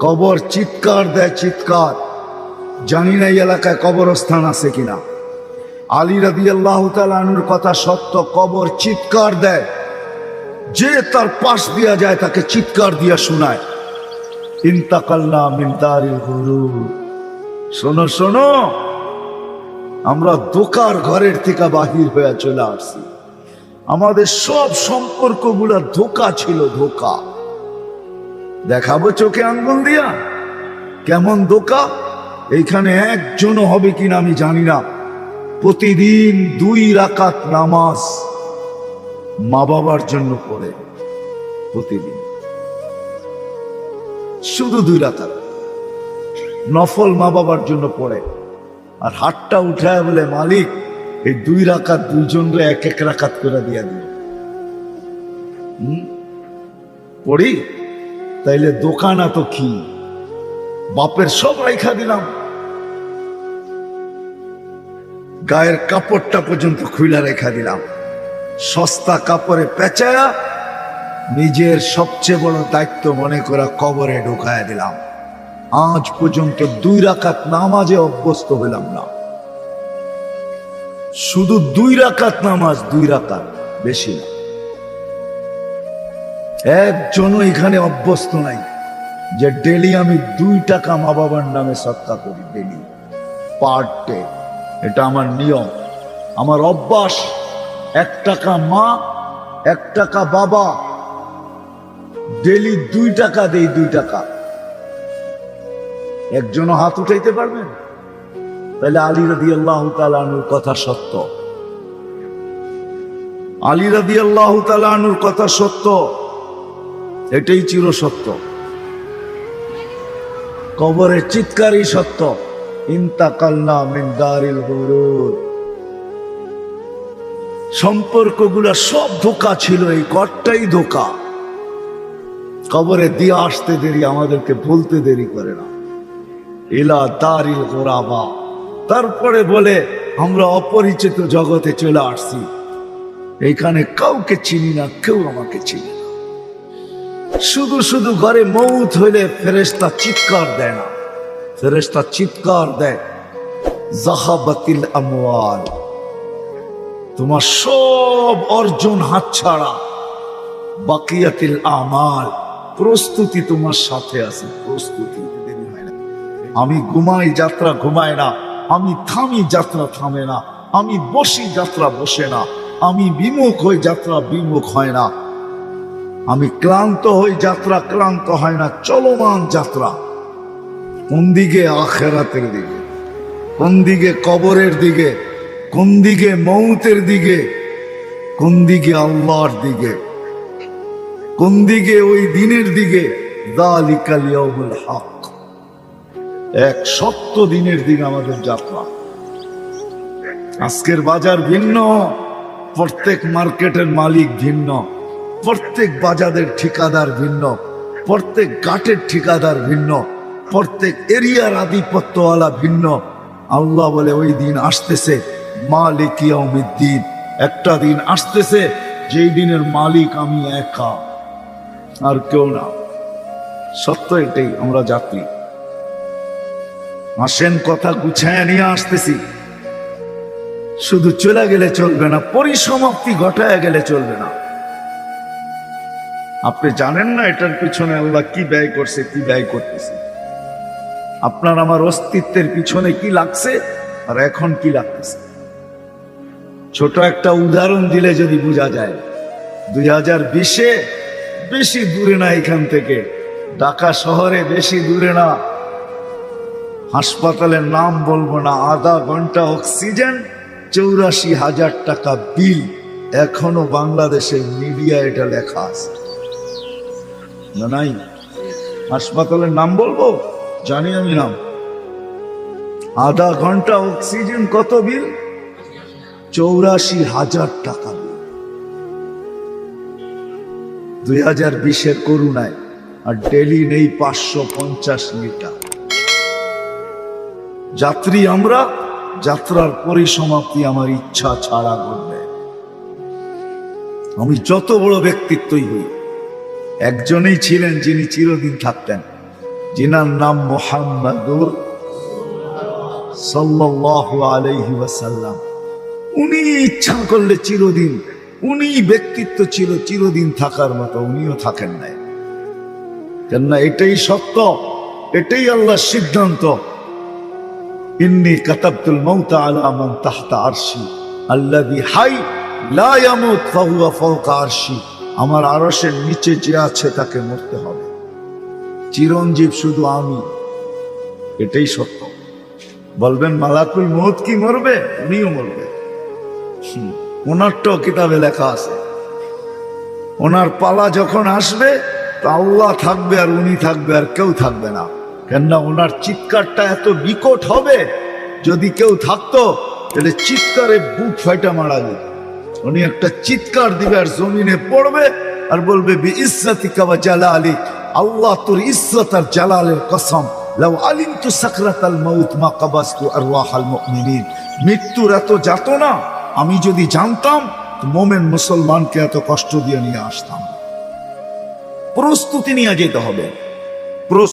কবর চিৎকার দেয় চিৎকার। জানি না এই এলাকায় কবরস্থান আছে কিনা। আলী রাদি আল্লাহ তালুর কথা সত্য, কবর চিৎকার দেয়। যে তার পাশ দিয়া যায় তাকে চিৎকার দিয়া শোনায়। ইন্তাকাল্লা মিন্তারিল গুরু শোনো শোনো। আমরা দোকার ঘরের থেকে বাহির হয়ে চলে আসছি। আমাদের সব সম্পর্কগুলো ধোকা ছিল ধোকা। দেখাবো চোখে আঙ্গুল দিয়া। কেমন ধোকা এইখানে একজনও হবে কিনা আমি জানি না। প্রতিদিন দুই রাকাত নামাজ মা বাবার জন্য পড়ে প্রতিদিন। শুধু দুই রাকাত। নফল মা বাবার জন্য পড়ে। আর হাতটা উঠায় বলে, মালিক, এই দুই রাকাত দুইজনরে এক এক রাকাত করে দিয়া দিল? পড়ি? তাইলে দোকান তো কি? বাপের সব রাইখা দিলাম। গায়ের কাপড়টা পর্যন্ত খুইলা রেখা দিলাম। সস্তা কাপড়ে পেঁচায়া নিজের সবচেয়ে বড় দায়িত্ব মনে করা কবরে ঢুকায় দিলাম। আজ পর্যন্ত দুই রাকাত নামাজে অভ্যস্ত হইলাম না। শুধু দুই রাকাত নামাজ, দুই রাকাত বেশি না। একজনও এখানে অভ্যস্ত নাই যে ডেলি আমি দুই টাকা মা বাবার নামে সত্তা করি, ডেলি। Per day. এটা আমার নিয়ম। আমার অভ্যাস, এক টাকা মা, এক টাকা বাবা। ডেলি দুই টাকা দেই দুই টাকা। একজনও হাত উঠাইতে পারবেন? তাহলে আলী রাদি আল্লাহ তালুর কথা সত্য। আলী রাদি আল্লাহ তালুর কথা সত্য। এটাই চির সত্য। কবরের চিৎকারই সত্য। ইন্তাকাল্লা মিন দারিল গুরুর। সম্পর্কগুলো সব ধোকা ছিল, এই ঘরটাই ধোকা। কবরে দিয়ে আসতে দেরি, আমাদেরকে বলতে দেরি করে না। ইলা দারিল গোরাবা। তারপরে বলে, আমরা অপরিচিত জগতে চলে আসছি। এইখানে কাউকে চিনি না, কেউ আমাকে চিনি শুধু শুধু ঘরে মৌত হইলে ফেরেস্তা চিৎকার দেয় না ফেরেস্তা চিৎকার দেয়, জাহাবাতিল আমওয়াল, তোমার সব অর্জন হাতছাড়া, বাকিয়াতিল আমাল, প্রস্তুতি তোমার সাথে আছে, প্রস্তুতি। আমি ঘুমাই যাত্রা ঘুমায় না, আমি থামি যাত্রা থামে না, আমি বসি যাত্রা বসে না, আমি বিমুখ হই যাত্রা বিমুখ হয় না আমি ক্লান্ত হই, যাত্রা ক্লান্ত হয় না, চলমান যাত্রা। কোন দিকে আখেরাতের দিকে? কোন দিকে কবরের দিকে? কোন দিকে মৌতের দিকে? কোন দিকে আল্লাহর দিকে? কোন দিকে ওই দিনের দিকে? হক। এক সত্য দিনের দিকে আমাদের যাত্রা। আজকের বাজার ভিন্ন, প্রত্যেক মার্কেটের মালিক ভিন্ন। প্রত্যেক বাজারের ঠিকাদার ভিন্ন, প্রত্যেক ঘাটের ঠিকাদার ভিন্ন, প্রত্যেক এরিয়ার আধিপত্যওয়ালা ভিন্ন। আল্লাহ বলে, ওই দিন আসতেছে মালিক দিন একটা দিন আসতেছে, যেই দিনের মালিক আমি একা। আর কেউ না। সত্য এটাই, আমরা যাত্রী আসেন, কথা গুছায় নিয়ে আসতেছি। শুধু চলে গেলে চলবে না, পরিসমাপ্তি ঘটায় গেলে চলবে না। আপনি জানেন না এটার পিছনে আল্লাহ কি ব্যয় করছে, কি ব্যয় করতেছে। আপনার আমার অস্তিত্বের পিছনে কি লাগছে আর এখন কি লাগতেছে? ছোট একটা উদাহরণ দিলে যদি বোঝা যায়, দুই হাজার বিশে বেশি দূরে না এখান থেকে, ঢাকা শহরে বেশি দূরে না, হাসপাতালের নাম বলব না, আধা ঘণ্টা অক্সিজেন, চৌরাশি হাজার টাকা বিল, এখনও বাংলাদেশের মিডিয়া এটা লেখা আছে। না নাই? হাসপাতালের নাম বলব? জানি আমি নাম। আধা ঘণ্টা অক্সিজেন কত বিল? চৌরাশি হাজার টাকা বিল। দুই হাজার বিশের করুণায়, আর ডেলি নেই পাঁচশো পঞ্চাশ লিটার। যাত্রী আমরা, যাত্রার পরিসমাপ্তি আমার ইচ্ছা ছাড়া করবে আমি যত বড় ব্যক্তিত্বই হই একজনেই ছিলেন যিনি চিরদিন থাকতেন, যিনার নাম মোহাম্মদুর আলাইহি ওয়াসাল্লাম। উনি ইচ্ছা করলে চিরদিন, উনি ব্যক্তিত্ব ছিল চিরদিন থাকার মতো, উনিও থাকেন নাই। কেননা এটাই সত্য, এটাই আল্লাহর সিদ্ধান্ত। ইন্নি কাতাবতুল মাউতা আলা তাহতা আরশি, আল্লাযী হাই লা ইয়ামুত ফাহুয়া ফাওকা আরশি। আমার আরশের নিচে যে আছে তাকে মরতে হবে। চিরঞ্জীব শুধু আমি। এটাই সত্য। বলবেন, মালাকুল মৌত কি মরবে? উনিও মরবে। ওনারটাও কিতাবে লেখা আছে। ওনার পালা যখন আসবে, তা আল্লাহ থাকবে আর উনি থাকবে আর কেউ থাকবে না। কেননা ওনার চিৎকারটা এত বিকট হবে, যদি কেউ থাকতো, তাহলে চিৎকারে বুক ফাইটা মারা যেত। উনি একটা চিৎকার দিবে আর জমিনে পড়বে আর বলবে, বি ইজ্জাতিকা ওয়া জালালি, আল্লাহ তোর ইজ্জত আর জালালের কসম। লাউ আলিমতু সাকরাতাল মাউত মা কাবাস্তু আরওয়াহাল মুমিনিন। মৃত্যুর এত যাতনা, আমি যদি জানতাম তো মোমেন মুসলমানকে এত কষ্ট দিয়ে নিয়ে আসতাম। প্রস্তুতি নিয়ে যেতে হবে।